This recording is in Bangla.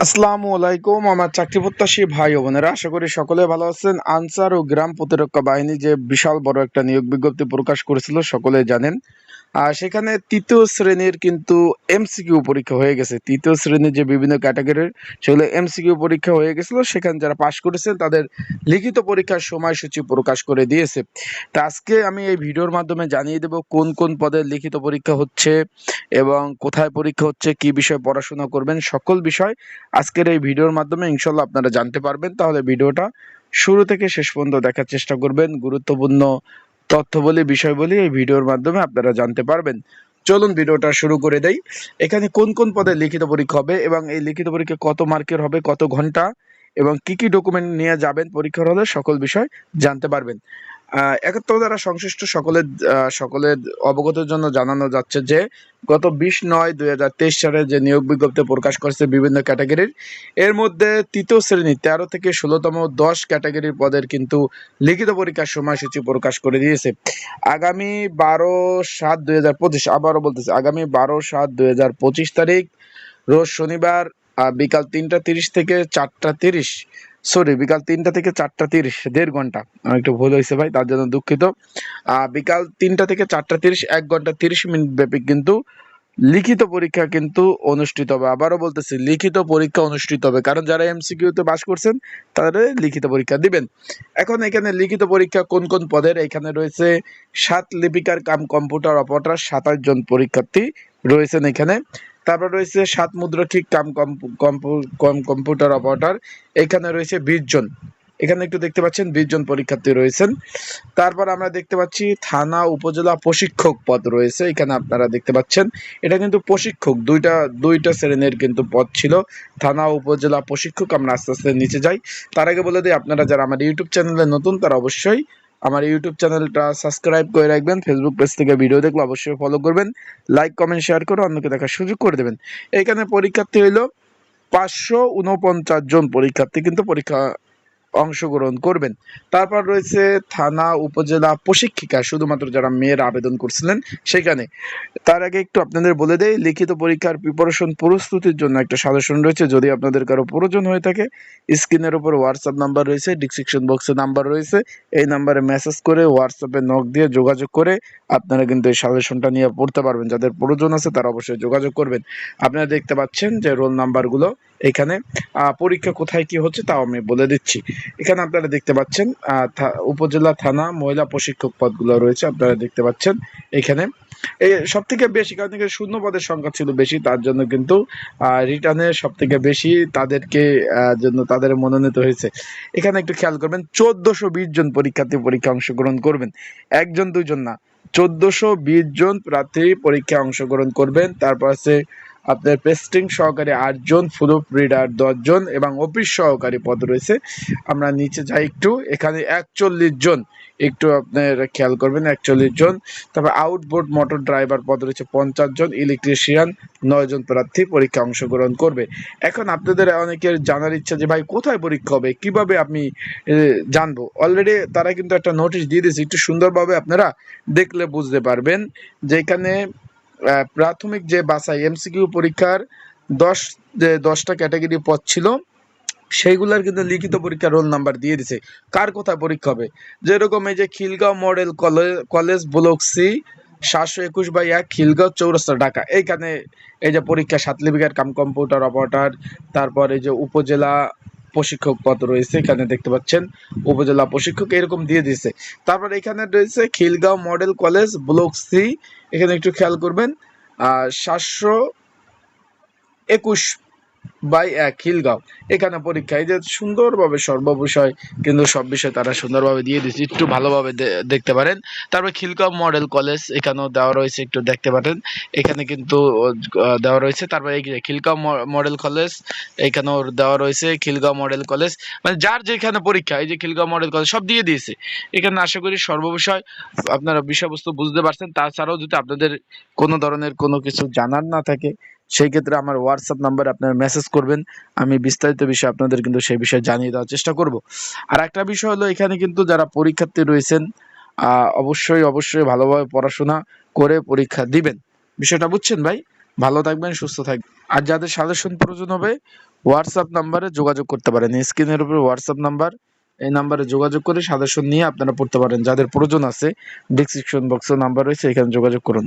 আসসালামু আলাইকুম, আমার চাকরি প্রত্যাশী ভাই ও বোনেরা, আশা করি সকলে ভালো আছেন। আনসার ও গ্রাম প্রতিরক্ষা বাহিনী যে বিশাল বড় একটা নিয়োগ বিজ্ঞপ্তি প্রকাশ করেছিল সকলে জানেন। আর সেখানে তৃতীয় শ্রেণির কিন্তু এমসিকিউ পরীক্ষা হয়ে গেছে। তৃতীয় শ্রেণির যে বিভিন্ন ক্যাটাগরির সেগুলো এমসিকিউ পরীক্ষা হয়ে গেছিল। সেখানে যারা পাশ করেছেন, তাদের লিখিত পরীক্ষার সময়সূচি প্রকাশ করে দিয়েছে। তা আজকে আমি এই ভিডিওর মাধ্যমে জানিয়ে দেব কোন কোন পদের লিখিত পরীক্ষা হচ্ছে এবং কোথায় পরীক্ষা হচ্ছে, কি বিষয়ে পড়াশোনা করবেন, সকল বিষয় আজকের এই ভিডিওর মাধ্যমে ইনশাল্লাহ আপনারা জানতে পারবেন। তাহলে ভিডিওটা শুরু থেকে শেষ পর্যন্ত দেখার চেষ্টা করবেন। গুরুত্বপূর্ণ তথ্য বলি বিষয় বলি এই ভিডিওর মাধ্যমে আপনারা জানতে পারবেন। চলুন ভিডিওটা শুরু করে দেই। এখানে কোন কোন পদে লিখিত পরীক্ষা হবে এবং এই লিখিত পরীক্ষা কত মার্কের হবে, কত ঘণ্টা এবং কি কি ডকুমেন্ট নিয়ে যাবেন পরীক্ষার হলে সকল বিষয় জানতে পারবেন। একাত্তর দ্বারা সংশ্লিষ্ট সকলের সকলের অবগতের জন্য জানানো যাচ্ছে যে, গত বিশ নয় দুই হাজার তেইশ সালে যে নিয়োগ বিজ্ঞপ্তি প্রকাশ করেছে বিভিন্ন ক্যাটাগরির, এর মধ্যে তৃতীয় শ্রেণি তেরো থেকে ষোলোতম দশ ক্যাটাগরির পদের কিন্তু লিখিত পরীক্ষার সময়সূচি প্রকাশ করে দিয়েছে। আগামী বারো সাত দুই হাজার পঁচিশ, আবারও বলতেছে, আগামী বারো সাত দুই হাজার পঁচিশ তারিখ, রোজ শনিবার বিকাল তিনটা তিরিশ থেকে চারটা তিরিশ সরি বিকাল তিনটা থেকে চারটা তিরিশ, দেড় ঘণ্টা। একটু ভুল হয়েছে ভাই, তার জন্য দুঃখিত। বিকাল তিনটা থেকে চারটা তিরিশ, এক ঘণ্টা তিরিশ মিনিট ব্যাপী কিন্তু লিখিত পরীক্ষা কিন্তু অনুষ্ঠিত হবে। আবারও বলতেছি, লিখিত পরীক্ষা অনুষ্ঠিত হবে। কারণ যারা এমসিকিউতে পাস করছেন, তাদের লিখিত পরীক্ষা দিবেন। এখন এখানে লিখিত পরীক্ষা কোন কোন পদের? এখানে রয়েছে সাত লিপিকার কাম কম্পিউটার অপারেটর, সাতাশ জন পরীক্ষার্থী রয়েছেন এখানে। তারপর রয়েছে সাত মুদ্রা ঠিক কাম কম্পু- কম্পু- কম- কম্পিউটার অপারেটর। এখানে রয়েছে বিশ জন। এখানে একটু দেখতে পাচ্ছেন, বিশ জন পরীক্ষার্থী রয়েছেন। তারপর আমরা দেখতে পাচ্ছি, থানা উপজেলা প্রশিক্ষক পদ রয়েছে। এখানে আপনারা দেখতে পাচ্ছেন, এটা কিন্তু প্রশিক্ষক। দুইটা দুইটা শ্রেণির কিন্তু পদ ছিল। থানা উপজেলা প্রশিক্ষক, আমরা আস্তে আস্তে নিচে যাই। তার আগে বলে দিই, আপনারা যারা আমার ইউটিউব চ্যানেলে নতুন, তারা অবশ্যই আমার ইউটিউব চ্যানেলটা সাবস্ক্রাইব করে রাখবেন ফেসবুক পেজ থেকে ভিডিও দেখলে অবশ্যই ফলো করবেন লাইক কমেন্ট শেয়ার করে অন্যকে দেখার সুযোগ করে দেবেন। এখানে পরীক্ষার্থী হইল পাঁচশো উনপঞ্চাশ জন পরীক্ষার্থী, কিন্তু পরীক্ষা অংশগ্রহণ করবেন। তারপর রয়েছে থানা উপজেলা প্রশিক্ষিকা, শুধুমাত্র যারা মেয়ের আবেদন করছিলেন সেখানে। তার আগে একটু আপনাদের বলে দেয় লিখিত পরীক্ষার প্রিপারেশন প্রস্তুতির জন্য একটা সাজেশন রয়েছে। যদি আপনাদের কারও প্রয়োজন হয়ে থাকে, স্ক্রিনের উপর হোয়াটসঅ্যাপ নাম্বার রয়েছে ডিসক্রিপশন বক্সে নাম্বার রয়েছে। এই নাম্বারে মেসেজ করে হোয়াটসঅ্যাপে নক দিয়ে যোগাযোগ করে আপনারা কিন্তু এই সাজেশনটা নিয়ে পড়তে পারবেন। যাদের প্রয়োজন আছে তারা অবশ্যই যোগাযোগ করবেন। আপনারা দেখতে পাচ্ছেন যে রোল নাম্বারগুলো এখানে। পরীক্ষা কোথায় কি হচ্ছে তাও আমি বলে দিচ্ছি। এখানে আপনারা দেখতে পাচ্ছেন উপজেলা, থানা, মহিলা প্রশিক্ষক পদগুলো রয়েছে, আপনারা দেখতে পাচ্ছেন এখানে। এই সব থেকে বেশি, কারণ এখানে শূন্য পদের সংখ্যা ছিল বেশি, তার জন্য কিন্তু রিটার্নে সব থেকে বেশি তাদেরকে জন্য তাদের মনোনীত হয়েছে। এখানে একটু খেয়াল করবেন, চোদ্দশো বিশ জন পরীক্ষার্থী পরীক্ষা অংশগ্রহণ করবেন। একজন, দুইজন না, চোদ্দশো বিশ জন প্রার্থী পরীক্ষায় অংশগ্রহণ করবেন, তারপর আছে আপনার পেস্টিং সহকারী আটজন প্রুফ রিডার দশজন এবং অফিস সহকারী পদ রয়েছে। আমরা নিচে যাই একটু। এখানে একচল্লিশ জন। একটু আপনার খেয়াল করবেন একচল্লিশ জন। তারপর আউটবোর্ড মোটর ড্রাইভার পদ রয়েছে পঞ্চাশ জন। ইলেকট্রিশিয়ান নয় জন প্রার্থী পরীক্ষা অংশগ্রহণ করবে। এখন আপনাদের অনেকের জানার ইচ্ছা যে ভাই কোথায় পরীক্ষা হবে? কীভাবে আমি জানব? অলরেডি তারা কিন্তু একটা নোটিশ দিয়ে দিয়েছে। একটু সুন্দরভাবে আপনারা দেখলে বুঝতে পারবেন। যে এখানে আহ, প্রাথমিক যে বাসাই এমসিকিউ পরীক্ষার দশ, যে দশটা ক্যাটাগরি পদ ছিল, সেইগুলার কিন্তু লিখিত পরীক্ষার রোল নাম্বার দিয়ে দিছে। কার কোথায় পরীক্ষা হবে? যেরকম এই যে খিলগাঁও মডেল কলে- কলেজ ব্লক সি, সাতশো একুশ বাই এক, খিলগাঁও চৌরাস্তা, ঢাকা। এইখানে এই যে পরীক্ষা লিপিকার কাম কম্পিউটার, অপারেটর, তারপর এই যে উপজেলা প্রশিক্ষক পদ রয়েছে, এখানে দেখতে পাচ্ছেন, উপজেলা প্রশিক্ষক এরকম দিয়ে দিয়েছে। তারপর এখানে রয়েছে Khilgaon model college, block C, এখানে একটু খেয়াল করবেন আর সাতশো একুশ বাই এক খিলগাঁও। এখানে পরীক্ষা এই যে সুন্দরভাবে সর্ববিষয় কিন্তু সব বিষয় তারা সুন্দরভাবে দিয়ে দিচ্ছে একটু ভালোভাবে দেখতে পারেন। তারপর খিলগাঁও মডেল কলেজ এখানেও দেওয়া রয়েছে, একটু দেখতে পারেন। এখানে কিন্তু দেওয়া রয়েছে। তারপর এই খিলগাঁও মডেল কলেজ, এখানেও দেওয়া রয়েছে খিলগাঁও মডেল কলেজ। মানে যার যেখানে পরীক্ষা, এই যে খিলগাঁও মডেল কলেজ, সব দিয়ে দিয়েছে। এখানে আশা করি সর্ববিষয় আপনারা বিষয়বস্তু বুঝতে পারছেন। তাছাড়াও যদি আপনাদের কোনো ধরনের কোনো কিছু জানার না থাকে, সেই ক্ষেত্রে আমার হোয়াটসঅ্যাপ নাম্বারে আপনারা মেসেজ করবেন, আমি বিস্তারিত বিষয় আপনাদের কিন্তু সেই বিষয়ে জানিয়ে দেওয়ার চেষ্টা করব। আর একটা বিষয় হলো, এখানে কিন্তু যারা পরীক্ষার্থী রয়েছেন অবশ্যই অবশ্যই ভালোভাবে পড়াশোনা করে পরীক্ষা দিবেন। বিষয়টা বুঝছেন ভাই? ভালো থাকবেন, সুস্থ থাকবেন। আর যাদের সাজেশন প্রয়োজন হবে, হোয়াটসঅ্যাপ নাম্বারে যোগাযোগ করতে পারেন। স্ক্রিনের উপরে হোয়াটসঅ্যাপ নাম্বার, এই নাম্বারে যোগাযোগ করে সাজেশন নিয়ে আপনারা পড়তে পারেন। যাদের প্রয়োজন আছে ডিসক্রিপশন বক্সে নাম্বার রয়েছে, এখানে যোগাযোগ করুন।